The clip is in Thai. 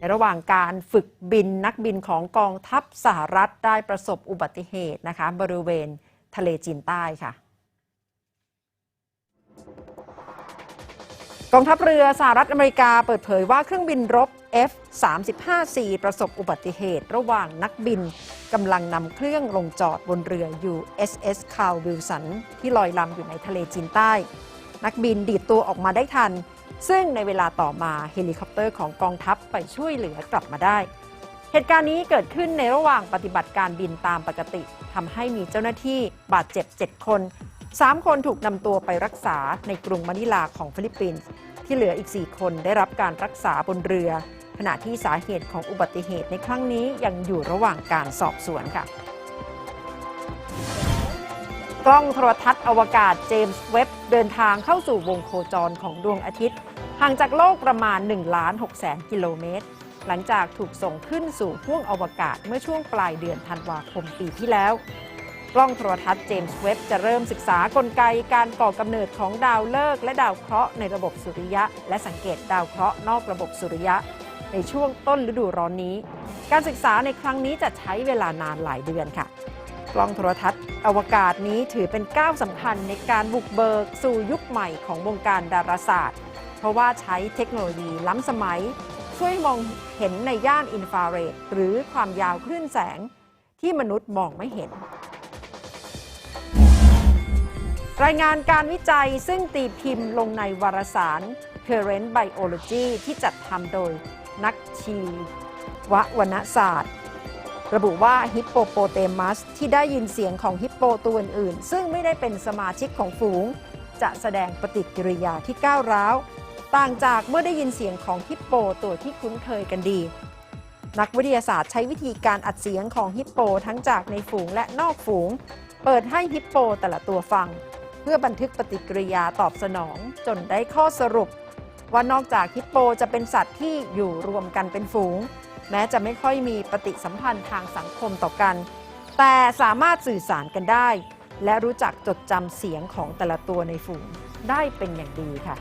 ในระหว่างการฝึกบินนักบินของกองทัพสหรัฐได้ประสบอุบัติเหตุนะคะ บริเวณทะเลจีนใต้ค่ะ กองทัพเรือสหรัฐอเมริกาเปิดเผยว่าเครื่องบินรบ F-35C ประสบอุบัติเหตุ ระหว่างนักบินกำลังนำเครื่องลงจอดบนเรือ USS Carl Wilson ที่ลอยลำอยู่ในทะเลจีนใต้ นักบินดีดตัวออกมาได้ทัน ซึ่งในเวลาต่อมาเฮลิคอปเตอร์ของกองทัพไปช่วยเหลือกลับมาได้ เหตุการณ์นี้เกิดขึ้นในระหว่างปฏิบัติการบินตามปกติทำให้มีเจ้าหน้าที่บาดเจ็บ 7 คน 3 คนถูกนำตัวไปรักษาในกรุงมะนิลาของฟิลิปปินส์ที่เหลืออีก 4 คนได้รับการรักษาบนเรือ ขณะที่สาเหตุของอุบัติเหตุในครั้งนี้ยังอยู่ระหว่างการสอบสวนค่ะ กล้องโทรทัศน์อวกาศเจมส์เว็บเดินทางเข้าสู่วงโคจรของดวงอาทิตย์ ห่างจากโลกประมาณ1ล้าน6แสนกิโลเมตร หลังจากถูกส่งขึ้นสู่ห้วงอวกาศเมื่อช่วงปลายเดือนธันวาคมปีที่แล้ว กล้องโทรทัศน์เจมส์เว็บจะเริ่มศึกษากลไกการก่อกำเนิดของดาวฤกษ์และดาวเคราะห์ในระบบสุริยะ และสังเกตดาวเคราะห์นอกระบบสุริยะ ในช่วงต้นฤดูร้อนนี้ การศึกษาในครั้งนี้จะใช้เวลานานหลายเดือนค่ะ กล้องโทรทัศน์อวกาศนี้ถือเป็นก้าวสำคัญในการบุกเบิกสู่ยุคใหม่ของวงการดาราศาสตร์ เพราะว่าใช้เทคโนโลยีล้ำสมัย ช่วยมองเห็นในย่านอินฟราเรดหรือความยาวคลื่นแสงที่มนุษย์มองไม่เห็น รายงานการวิจัยซึ่งตีพิมพ์ลงในวารสาร Current Biology ที่จัดทำโดยนักชีววรรณศาสตร์ ระบุว่าฮิปโปโปเตมัสที่ได้ยินเสียงของฮิปโปตัวอื่นๆ ซึ่งไม่ได้เป็นสมาชิกของฝูง จะแสดงปฏิกิริยาที่ก้าวร้าว ต่างจากเมื่อได้ยินเสียงของฮิปโปตัวที่คุ้นเคยกันดี นักวิทยาศาสตร์ใช้วิธีการอัดเสียงของฮิปโปทั้งจากในฝูงและนอกฝูง เปิดให้ฮิปโปแต่ละตัวฟัง เพื่อบันทึกปฏิกิริยาตอบสนองจนได้ข้อสรุป ว่านอกจากฮิปโปจะเป็นสัตว์ที่อยู่รวมกันเป็นฝูง แม้จะไม่ค่อยมีปฏิสัมพันธ์ทางสังคมต่อกัน แต่สามารถสื่อสารกันได้ และรู้จักจดจำเสียงของแต่ละตัวในฝูงได้เป็นอย่างดีค่ะ